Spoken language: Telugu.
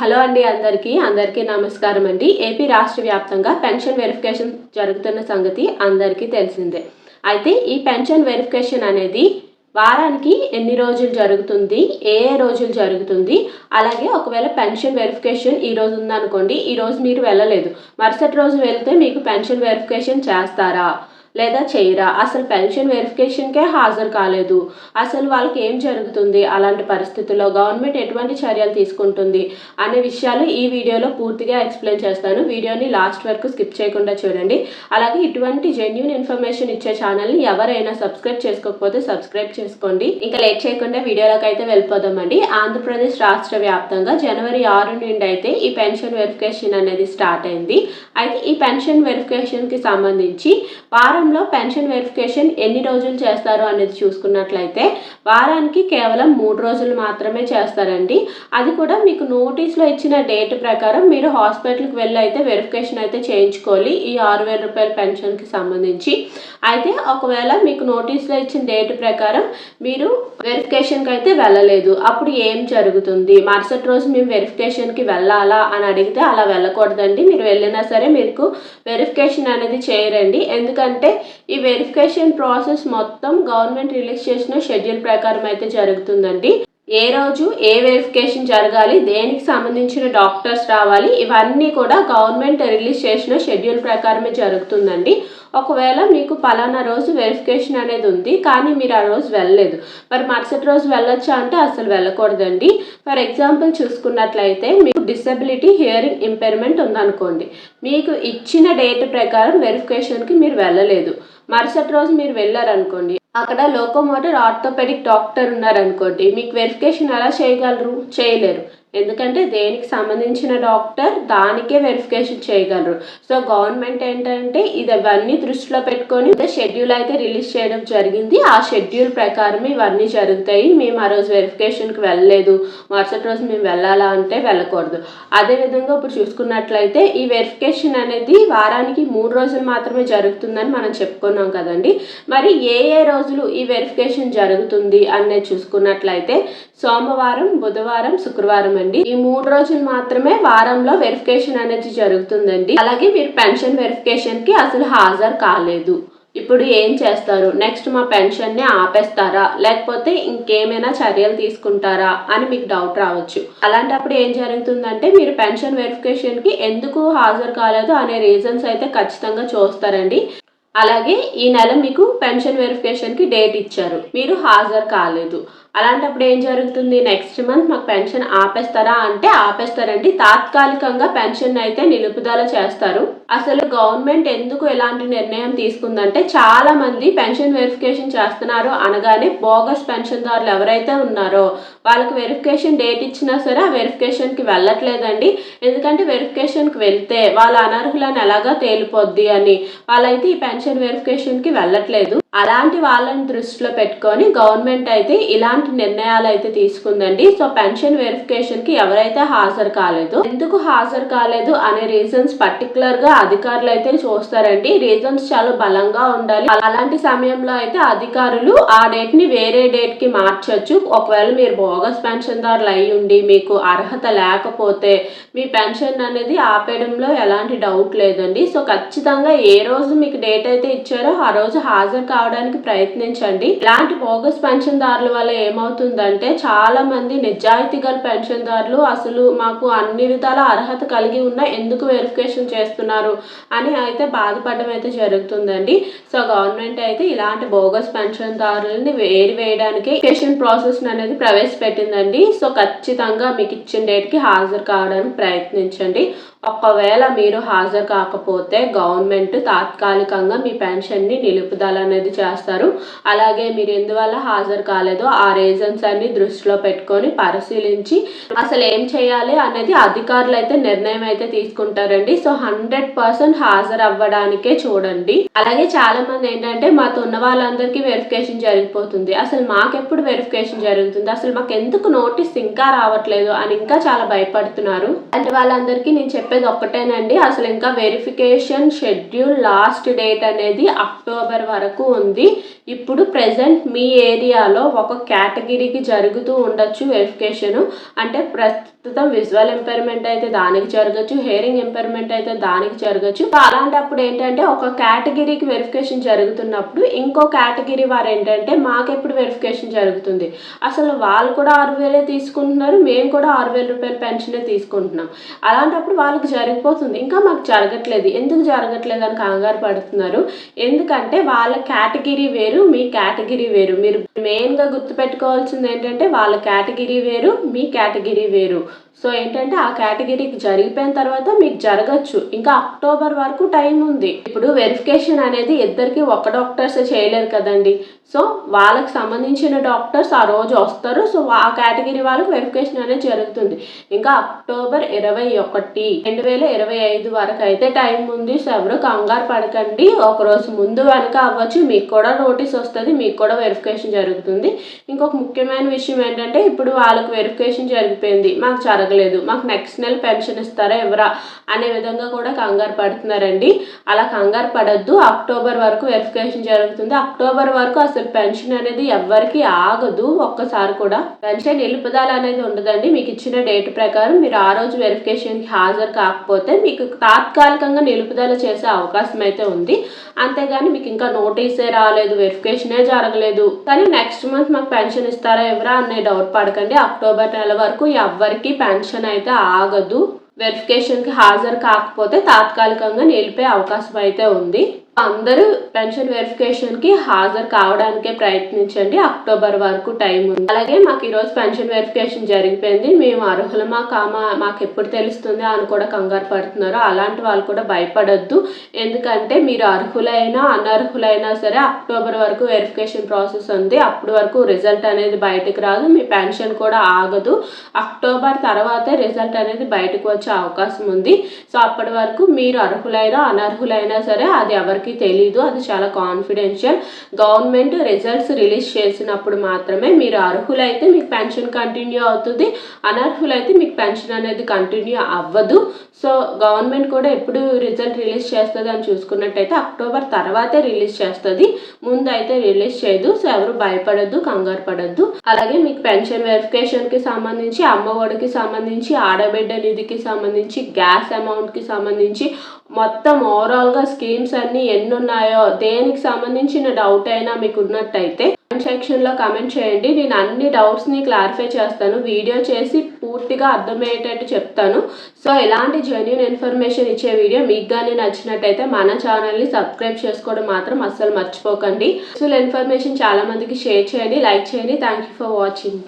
హలో అండి అందరికీ. అందరికీ నమస్కారం అండి. ఏపీ రాష్ట్ర వ్యాప్తంగా పెన్షన్ వెరిఫికేషన్ జరుగుతున్న సంగతి అందరికీ తెలిసిందే. అయితే ఈ పెన్షన్ వెరిఫికేషన్ అనేది వారానికి ఎన్ని రోజులు జరుగుతుంది ఏ ఏ రోజులు జరుగుతుంది అలాగే ఒకవేళ పెన్షన్ వెరిఫికేషన్ ఈ రోజు ఉందనుకోండి ఈ రోజు మీరు వెళ్ళలేదు. మరుసటి రోజు వెళ్తే మీకు పెన్షన్ వెరిఫికేషన్ చేస్తారా? లేదా చేయరా? అసలు పెన్షన్ వెరిఫికేషన్కే హాజరు కాలేదు. అసలు వాళ్ళకి ఏం జరుగుతుంది? అలాంటి పరిస్థితుల్లో గవర్నమెంట్ ఎటువంటి చర్యలు తీసుకుంటుంది? అనే విషయాలు ఈ వీడియోలో పూర్తిగా ఎక్స్ప్లెయిన్ చేస్తాను. వీడియోని లాస్ట్ వరకు స్కిప్ చేయకుండా చూడండి. అలాగే ఇటువంటి జెన్యున్ ఇన్ఫర్మేషన్ ఇచ్చే ఛానల్ని ఎవరైనా సబ్స్క్రైబ్ చేసుకోకపోతే సబ్స్క్రైబ్ చేసుకోండి. ఇంకా లేట్ చేయకుండా వీడియోలోకి అయితే వెళ్ళిపోదామండి. ఆంధ్రప్రదేశ్ రాష్ట్ర వ్యాప్తంగా జనవరి ఆరు నుండి అయితే ఈ పెన్షన్ వెరిఫికేషన్ అనేది స్టార్ట్ అయింది. అయితే ఈ పెన్షన్ వెరిఫికేషన్కి సంబంధించి వారం వారంలో పెన్షన్ వెరిఫికేషన్ ఎన్ని రోజులు చేస్తారు అనేది చూసుకున్నట్లయితే వారానికి కేవలం మూడు రోజులు మాత్రమే చేస్తారండి. అది కూడా మీకు నోటీస్లో ఇచ్చిన డేట్ ప్రకారం మీరు హాస్పిటల్కి వెళ్ళి అయితే వెరిఫికేషన్ అయితే చేయించుకోవాలి ఈ ఆరు వేల రూపాయల పెన్షన్కి సంబంధించి. అయితే ఒకవేళ మీకు నోటీస్లో ఇచ్చిన డేట్ ప్రకారం మీరు వెరిఫికేషన్కి అయితే వెళ్ళలేదు. అప్పుడు ఏం జరుగుతుంది? మరుసటి రోజు మేము వెరిఫికేషన్కి వెళ్ళాలా అని అడిగితే అలా వెళ్ళకూడదండి. మీరు వెళ్ళినా సరే మీకు వెరిఫికేషన్ అనేది చేయరండి. ఎందుకంటే ఈ వెరిఫికేషన్ ప్రాసెస్ మొత్తం గవర్నమెంట్ రిలీజ్ చేసిన షెడ్యూల్ ప్రకారం అయితే జరుగుతుందండి. ఏ రోజు ఏ వెరిఫికేషన్ జరగాలి దేనికి సంబంధించిన డాక్టర్స్ రావాలి ఇవన్నీ కూడా గవర్నమెంట్ రిలీజ్ చేసిన షెడ్యూల్ ప్రకారమే జరుగుతుందండి. ఒకవేళ మీకు పలానా రోజు వెరిఫికేషన్ అనేది ఉంది కానీ మీరు ఆ రోజు వెళ్ళలేదు. మరి మరుసటి రోజు వెళ్ళొచ్చా అంటే అసలు వెళ్ళకూడదండి. ఫర్ ఎగ్జాంపుల్ చూసుకున్నట్లయితే మీకు డిసబిలిటీ హియరింగ్ ఇంపైర్మెంట్ ఉందనుకోండి. మీకు ఇచ్చిన డేట్ ప్రకారం వెరిఫికేషన్కి మీరు వెళ్ళలేదు. మరుసటి రోజు మీరు వెళ్ళారనుకోండి అక్కడ లోకోమోటర్ ఆర్థోపెడిక్ డాక్టర్ ఉన్నారనుకోండి మీకు వెరిఫికేషన్ ఎలా చేయగలరు? చేయలేరు. ఎందుకంటే దేనికి సంబంధించిన డాక్టర్ దానికే వెరిఫికేషన్ చేయగలరు. సో గవర్నమెంట్ ఏంటంటే ఇది ఇవన్నీ దృష్టిలో పెట్టుకొని షెడ్యూల్ అయితే రిలీజ్ చేయడం జరిగింది. ఆ షెడ్యూల్ ప్రకారం ఇవన్నీ జరుగుతాయి. మేము ఆ రోజు వెరిఫికేషన్కి వెళ్ళలేదు. మరుసటి రోజు మేము వెళ్ళాలా అంటే వెళ్ళకూడదు. అదేవిధంగా ఇప్పుడు చూసుకున్నట్లయితే ఈ వెరిఫికేషన్ అనేది వారానికి మూడు రోజులు మాత్రమే జరుగుతుందని మనం చెప్పుకున్నాం కదండి. మరి ఏ ఏ రోజులు ఈ వెరిఫికేషన్ జరుగుతుంది అనేది చూసుకున్నట్లయితే సోమవారం బుధవారం శుక్రవారం అండి ఈ మూడు రోజులు మాత్రమే వారంలో వెరిఫికేషన్ అనేది జరుగుతుందండి. అలాగే మీరు పెన్షన్ వెరిఫికేషన్కి అసలు హాజరు కాలేదు. ఇప్పుడు ఏం చేస్తారు? నెక్స్ట్ మా పెన్షన్ని ఆపేస్తారా? లేకపోతే ఇంకేమైనా చర్యలు తీసుకుంటారా? అని మీకు డౌట్ రావచ్చు. అలాంటప్పుడు ఏం జరుగుతుందంటే మీరు పెన్షన్ వెరిఫికేషన్కి ఎందుకు హాజరు కాలేదు అనే రీజన్స్ అయితే ఖచ్చితంగా చూస్తారండి. అలాగే ఈ నెల మీకు పెన్షన్ వెరిఫికేషన్కి డేట్ ఇచ్చారు. మీరు హాజరు కాలేదు. అలాంటప్పుడు ఏం జరుగుతుంది? నెక్స్ట్ మంత్ మాకు పెన్షన్ ఆపేస్తారా? అంటే ఆపేస్తారండి. తాత్కాలికంగా పెన్షన్ అయితే నిలుపుదల చేస్తారు. అసలు గవర్నమెంట్ ఎందుకు ఎలాంటి నిర్ణయం తీసుకుందంటే చాలా మంది పెన్షన్ వెరిఫికేషన్ చేస్తున్నారు అనగానే బోగస్ పెన్షన్దారులు ఎవరైతే ఉన్నారో వాళ్ళకి వెరిఫికేషన్ డేట్ ఇచ్చినా సరే ఆ వెరిఫికేషన్కి వెళ్ళట్లేదండి. ఎందుకంటే వెరిఫికేషన్కి వెళ్తే వాళ్ళ అనర్హులను ఎలాగా తేలిపోద్ది అని వాళ్ళైతే ఈ పెన్షన్ వెరిఫికేషన్కి వెళ్ళట్లేదు. అలాంటి వాళ్ళని దృష్టిలో పెట్టుకొని గవర్నమెంట్ అయితే ఇలాంటి నిర్ణయాలు అయితే తీసుకుందండి. సో పెన్షన్ వెరిఫికేషన్కి ఎవరైతే హాజరు కాలేదు ఎందుకు హాజరు కాలేదు అనే రీజన్స్ పర్టికులర్గా అధికారులు అయితే చూస్తారండి. రీజన్స్ చాలా బలంగా ఉండాలి. అలాంటి సమయంలో అయితే అధికారులు ఆ డేట్ని వేరే డేట్కి మార్చొచ్చు. ఒకవేళ మీరు బోగస్ పెన్షన్ దారులు అయి ఉండి మీకు అర్హత లేకపోతే మీ పెన్షన్ అనేది ఆపేయడంలో ఎలాంటి డౌట్ లేదండి. సో ఖచ్చితంగా ఏ రోజు మీకు డేట్ అయితే ఇచ్చారో ఆ రోజు హాజరు కావడానికి ప్రయత్నించండి. ఇలాంటి బోగస్ పెన్షన్దారుల వల్ల ఏమవుతుందంటే చాలా మంది నిజాయితీ గల పెన్షన్దారులు అసలు మాకు అన్ని విధాల అర్హత కలిగి ఉన్న ఎందుకు వెరిఫికేషన్ చేస్తున్నారు? అని అయితే బాధపడడం అయితే జరుగుతుందండి. సో గవర్నమెంట్ అయితే ఇలాంటి బోగస్ పెన్షన్దారులని వేరు వేయడానికి పెన్షన్ ప్రాసెస్ అనేది ప్రవేశపెట్టిందండి. సో ఖచ్చితంగా మీకు ఇచ్చిన డేట్కి హాజరు కావడానికి ప్రయత్నించండి. ఒకవేళ మీరు హాజరు కాకపోతే గవర్నమెంట్ తాత్కాలికంగా మీ పెన్షన్ని నిలుపుదల అనేది చేస్తారు. అలాగే మీరు ఎందువల్ల హాజరు కాలేదో ఆ రీజన్స్ అన్ని దృష్టిలో పెట్టుకొని పరిశీలించి అసలు ఏం చేయాలి అనేది అధికారులు అయితే నిర్ణయం అయితే తీసుకుంటారండి. సో హండ్రెడ్ పర్సన్ హాజరు అవ్వడానికే చూడండి. అలాగే చాలా మంది ఏంటంటే మాతో ఉన్న వాళ్ళందరికీ వెరిఫికేషన్ జరిగిపోతుంది. అసలు మాకెప్పుడు వెరిఫికేషన్ జరుగుతుంది? అసలు మాకు ఎందుకు నోటీస్ ఇంకా రావట్లేదు అని ఇంకా చాలా భయపడుతున్నారు. అంటే వాళ్ళందరికీ నేను చెప్పేది ఒక్కటేనండి. అసలు ఇంకా వెరిఫికేషన్ షెడ్యూల్ లాస్ట్ డేట్ అనేది అక్టోబర్ వరకు ఉంది. ఇప్పుడు ప్రెసెంట్ మీ ఏరియాలో ఒక కేటగిరీకి జరుగుతూ ఉండొచ్చు వెరిఫికేషన్ అంటే ప్రస్తుతం విజువల్ ఎంపైర్మెంట్ అయితే దానికి జరగచ్చు హెయిరింగ్ ఎంపైర్మెంట్ అయితే దానికి జరగచ్చు. అలాంటప్పుడు ఏంటంటే ఒక కేటగిరీకి వెరిఫికేషన్ జరుగుతున్నప్పుడు ఇంకో కేటగిరీ వారు ఏంటంటే మాకెప్పుడు వెరిఫికేషన్ జరుగుతుంది. అసలు వాళ్ళు కూడా ఆరు వేలే తీసుకుంటున్నారు మేము కూడా ఆరు వేల రూపాయల పెన్షనే తీసుకుంటున్నాం. అలాంటప్పుడు వాళ్ళకి జరిగిపోతుంది. ఇంకా మాకు జరగట్లేదు. ఎందుకు జరగట్లేదు అని కంగారు పడుతున్నారు. ఎందుకంటే వాళ్ళ కేటగిరీ వేరు మీ కేటగిరీ వేరు. మీరు మెయిన్గా గుర్తుపెట్టుకోవాల్సింది ఏంటంటే వాళ్ళ కేటగిరీ వేరు మీ కేటగిరీ వేరు. సో ఏంటంటే ఆ కేటగిరీకి జరిగిపోయిన తర్వాత మీకు జరగచ్చు. ఇంకా అక్టోబర్ వరకు టైం ఉంది. ఇప్పుడు వెరిఫికేషన్ అనేది ఇద్దరికి ఒక డాక్టర్స్ చేయలేరు కదండి. సో వాళ్ళకి సంబంధించిన డాక్టర్స్ ఆ రోజు వస్తారు. సో ఆ కేటగిరీ వాళ్ళకి వెరిఫికేషన్ అనేది జరుగుతుంది. ఇంకా అక్టోబర్ ఇరవై ఒకటి రెండు వేల ఇరవై ఐదు వరకు అయితే టైం ఉంది. సో ఎవరు కంగారు పడకండి. ఒక రోజు ముందు వెనక అవ్వచ్చు. మీకు కూడా నోటీస్ వస్తుంది. మీకు కూడా వెరిఫికేషన్ జరుగుతుంది. ఇంకొక ముఖ్యమైన విషయం ఏంటంటే ఇప్పుడు వాళ్ళకి వెరిఫికేషన్ జరిగిపోయింది. మాకు జరగలేదు మాకు నెక్స్ట్ నెల పెన్షన్ ఇస్తారా ఎవరా అనే విధంగా కూడా కంగారు పడుతున్నారండి. అలా కంగారు పడద్దు. అక్టోబర్ వరకు వెరిఫికేషన్ జరుగుతుంది. అక్టోబర్ వరకు అసలు పెన్షన్ అనేది ఎవరికి ఆగదు. ఒక్కసారి కూడా పెన్షన్ నిలుపుదల అనేది ఉండదండి. మీకు ఇచ్చిన డేట్ ప్రకారం మీరు ఆ రోజు వెరిఫికేషన్కి హాజరు కాకపోతే మీకు తాత్కాలికంగా నిలుపుదల చేసే అవకాశం అయితే ఉంది. అంతేగాని మీకు ఇంకా నోటీసే రాలేదు వెరిఫికేషనే జరగలేదు. కానీ నెక్స్ట్ మంత్ మాకు పెన్షన్ ఇస్తారా ఎవరా అనే డౌట్ పడకండి. అక్టోబర్ నెల వరకు ఎవరికి శాంక్షన్ అయితే ఆగదు. వెరిఫికేషన్కి హాజరు కాకపోతే తాత్కాలికంగా నిలిపే అవకాశం అయితే ఉంది. అందరూ పెన్షన్ వెరిఫికేషన్కి హాజరు కావడానికే ప్రయత్నించండి. అక్టోబర్ వరకు టైం ఉంది. అలాగే మాకు ఈరోజు పెన్షన్ వెరిఫికేషన్ జరిగిపోయింది. మేము అర్హులమా కామా మాకు ఎప్పుడు తెలుస్తుంది అని కూడా కంగారు పడుతున్నారు. అలాంటి వాళ్ళు కూడా భయపడొద్దు. ఎందుకంటే మీరు అర్హులైనా అనర్హులైనా సరే అక్టోబర్ వరకు వెరిఫికేషన్ ప్రాసెస్ ఉంది. అప్పటి వరకు రిజల్ట్ అనేది బయటకు రాదు. మీ పెన్షన్ కూడా ఆగదు. అక్టోబర్ తర్వాతే రిజల్ట్ అనేది బయటకు వచ్చే అవకాశం ఉంది. సో అప్పటి వరకు మీరు అర్హులైనా అనర్హులైనా సరే అది ఎవరికి తెలీదు. అది చాలా కాన్ఫిడెన్షియల్ గవర్నమెంట్ రిజల్ట్స్ రిలీజ్ చేసినప్పుడు మాత్రమే మీరు అర్హులైతే మీకు పెన్షన్ కంటిన్యూ అవుతుంది. అనర్హులైతే మీకు పెన్షన్ అనేది కంటిన్యూ అవ్వదు. సో గవర్నమెంట్ కూడా ఎప్పుడు రిజల్ట్ రిలీజ్ చేస్తుంది అని చూసుకున్నట్టయితే అక్టోబర్ తర్వాతే రిలీజ్ చేస్తుంది. ముందు అయితే రిలీజ్ చేయదు. సో ఎవరు భయపడద్దు కంగారు పడద్దు. అలాగే మీకు పెన్షన్ వెరిఫికేషన్కి సంబంధించి అమ్మఒడికి సంబంధించి ఆడబిడ్డ నిధికి సంబంధించి గ్యాస్ అమౌంట్కి సంబంధించి మొత్తం ఓవరాల్గా స్కీమ్స్ అన్నీ ఎన్ని ఉన్నాయో దేనికి సంబంధించిన డౌట్ అయినా మీకు ఉన్నట్టయితే కమెంట్ సెక్షన్లో కమెంట్ చేయండి. నేను అన్ని డౌట్స్ని క్లారిఫై చేస్తాను. వీడియో చేసి పూర్తిగా అర్థమయ్యేటట్టు చెప్తాను. సో ఇలాంటి జెన్యున్ ఇన్ఫర్మేషన్ ఇచ్చే వీడియో మీకు కానీ నచ్చినట్టయితే మన ఛానల్ని సబ్స్క్రైబ్ చేసుకోవడం మాత్రం అస్సలు మర్చిపోకండి. సో ఇన్ఫర్మేషన్ చాలా మందికి షేర్ చేయండి లైక్ చేయండి. Thank you for watching